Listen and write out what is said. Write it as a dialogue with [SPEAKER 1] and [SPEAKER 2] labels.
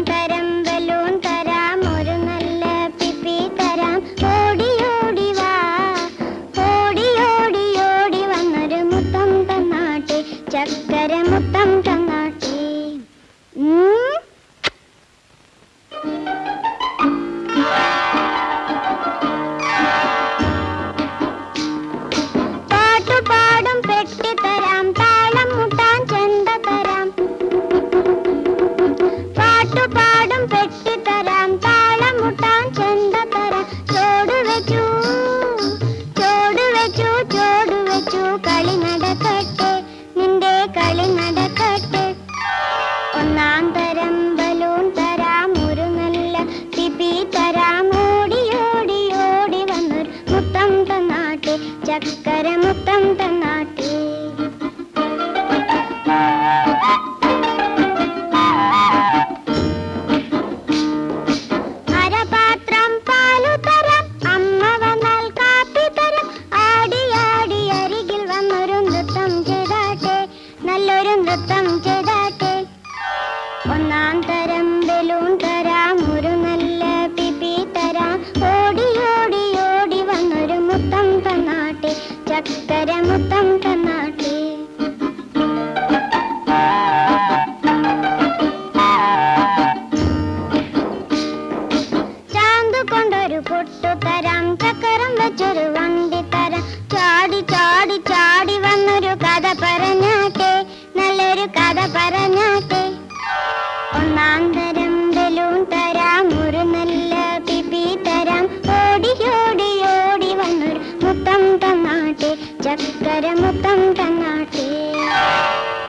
[SPEAKER 1] சுந்தர ചാടും പെട്ടി തരാം താളം മുട്ടാൻ താളമുട്ടാൻ ചെന്തത്തരാം ചോട് വെച്ചു ചോട് വെച്ചു ചോട് വെച്ചു കളി നടക്കട്ടെ നിന്റെ കളി നടക്കട്ടെ. ഒന്നാം തരം ബലൂൺ തരാം ഒരു നല്ല സിബി തരാം. ഓടിയോടിയോടി ഓടി ഓടി വന്നൊരു മുത്തം തന്നാട്ടെ ചക്കര മുത്തം തന്നാട്ടെ ഒന്നാം തരം ബലൂൺ തരാം ഒരു നല്ല പിപി തരാം. ഓടി ഓടി ഓടി വന്നൊരു മുത്തം തന്നാട്ടെ ചക്കര മുത്തം തന്നാട്ടെ. ചാന്ത് കൊണ്ടൊരു പൊട്ടു തരാം ചക്കരം വെച്ചൊരു ഒന്നാന്തരം ബലൂൺ തരാം. ഒരു നല്ല പിപി ഓടി ഓടി ഓടി വന്നൊരു മുത്തം തന്നാട്ടെ ചക്കര